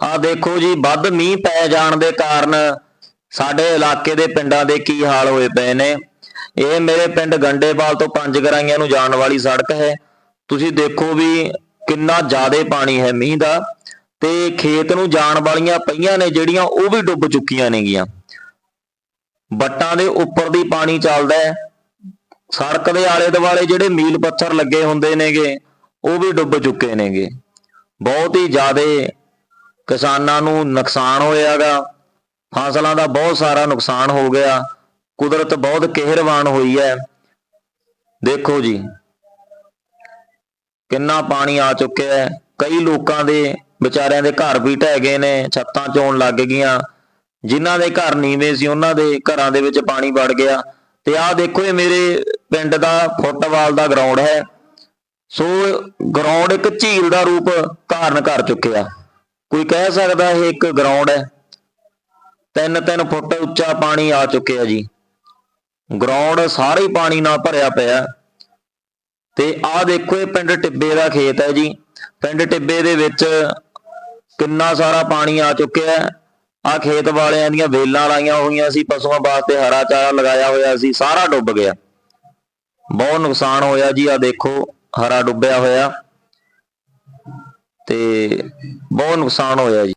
ਆ ਦੇਖੋ ਜੀ, ਵੱਧ ਮੀਂਹ ਪੈ ਜਾਣ ਦੇ ਕਾਰਨ ਸਾਡੇ ਇਲਾਕੇ ਦੇ ਪਿੰਡਾਂ ਦੇ ਕੀ ਹਾਲ ਹੋਏ ਪਏ ਨੇ। ਇਹ ਮੇਰੇ ਪਿੰਡ ਗੰਡੇਵਾਲ ਤੋਂ ਪੰਜ ਗਰਾਈਆਂ ਨੂੰ ਜਾਣ ਵਾਲੀ ਸੜਕ ਹੈ। ਤੁਸੀਂ ਦੇਖੋ ਵੀ ਕਿੰਨਾ ਜ਼ਿਆਦਾ ਪਾਣੀ ਹੈ ਮੀਂਹ ਦਾ ਤੇ ਖੇਤ ਨੂੰ ਜਾਣ ਵਾਲੀਆਂ ਪਈਆਂ ਨੇ ਜਿਹੜੀਆਂ ਉਹ ਵੀ ਡੁੱਬ ਚੁੱਕੀਆਂ ਨੇਗੀਆਂ। ਬੱਟਾਂ ਦੇ ਉੱਪਰ ਦੀ ਪਾਣੀ ਚੱਲਦਾ ਹੈ। ਸੜਕ ਦੇ ਆਲੇ ਦੁਆਲੇ ਜਿਹੜੇ ਮੀਲ ਪੱਥਰ ਲੱਗੇ ਹੁੰਦੇ ਨੇਗੇ, ਉਹ ਵੀ ਡੁੱਬ ਚੁੱਕੇ ਨੇਗੇ। ਬਹੁਤ ਹੀ ਜ਼ਿਆਦਾ ਕਿਸਾਨਾਂ ਨੂੰ ਨੁਕਸਾਨ ਹੋਇਆਗਾ, ਫਸਲਾਂ ਦਾ ਬਹੁਤ ਸਾਰਾ ਨੁਕਸਾਨ ਹੋ ਗਿਆ, ਕੁਦਰਤ ਬਹੁਤ ਕਿਹਰਵਾਨ ਹੋਈ ਹੈ ਦੇਖੋ ਜੀ, ਕਿੰਨਾ ਪਾਣੀ ਆ ਚੁੱਕਿਆ ਹੈ ਕਈ ਲੋਕਾਂ ਦੇ ਵਿਚਾਰਿਆਂ ਦੇ ਘਰ ਵੀ ਢਹਿ ਗਏ ਨੇ, ਛੱਤਾਂ ਚੋਣ ਲੱਗ ਗਈਆਂ। ਜਿਨ੍ਹਾਂ ਦੇ ਘਰ ਨੀਵੇਂ ਸੀ, ਉਹਨਾਂ ਦੇ ਘਰਾਂ ਦੇ ਵਿੱਚ ਪਾਣੀ ਵੜ ਗਿਆ। ਤੇ ਆਹ ਦੇਖੋ ਇਹ ਮੇਰੇ ਪਿੰਡ ਦਾ ਫੁੱਟਬਾਲ ਦਾ ਗਰਾਊਂਡ ਹੈ। ਸੋ ਗਰਾਊਂਡ ਇੱਕ ਝੀਲ ਦਾ ਰੂਪ ਧਾਰਨ ਕਰ ਚੁੱਕਿਆ। ਕੋਈ ਕਹਿ ਸਕਦਾ ਇਹ ਇੱਕ ਗਰਾਊਂਡ ਹੈ। ਤਿੰਨ ਤਿੰਨ ਫੁੱਟ ਉੱਚਾ ਪਾਣੀ ਆ ਚੁੱਕਿਆ ਜੀ। ਗਰਾਊਂਡ ਸਾਰੇ ਪਾਣੀ ਨਾਲ ਭਰਿਆ ਪਿਆ। ਤੇ ਆਹ ਦੇਖੋ ਇਹ ਪਿੰਡ ਟਿੱਬੇ ਦਾ ਖੇਤ ਹੈ ਜੀ। ਪਿੰਡ ਟਿੱਬੇ ਦੇ ਵਿੱਚ ਕਿੰਨਾ ਸਾਰਾ ਪਾਣੀ ਆ ਚੁੱਕਿਆ ਹੈ। ਆ ਖੇਤ ਵਾਲਿਆਂ ਦੀਆਂ ਵੇਲਾਂ ਲਾਈਆਂ ਹੋਈਆਂ ਸੀ, ਪਸ਼ੂਆਂ ਵਾਸਤੇ ਹਰਾ ਚਾਰਾ ਲਗਾਇਆ ਹੋਇਆ ਸੀ, ਸਾਰਾ ਡੁੱਬ ਗਿਆ। ਬਹੁਤ ਨੁਕਸਾਨ ਹੋਇਆ ਜੀ ਆ ਦੇਖੋ, ਹਰਾ ਡੁੱਬਿਆ ਹੋਇਆ। ਤੇ ਬਹੁਤ ਨੁਕਸਾਨ ਹੋਇਆ ਜੀ।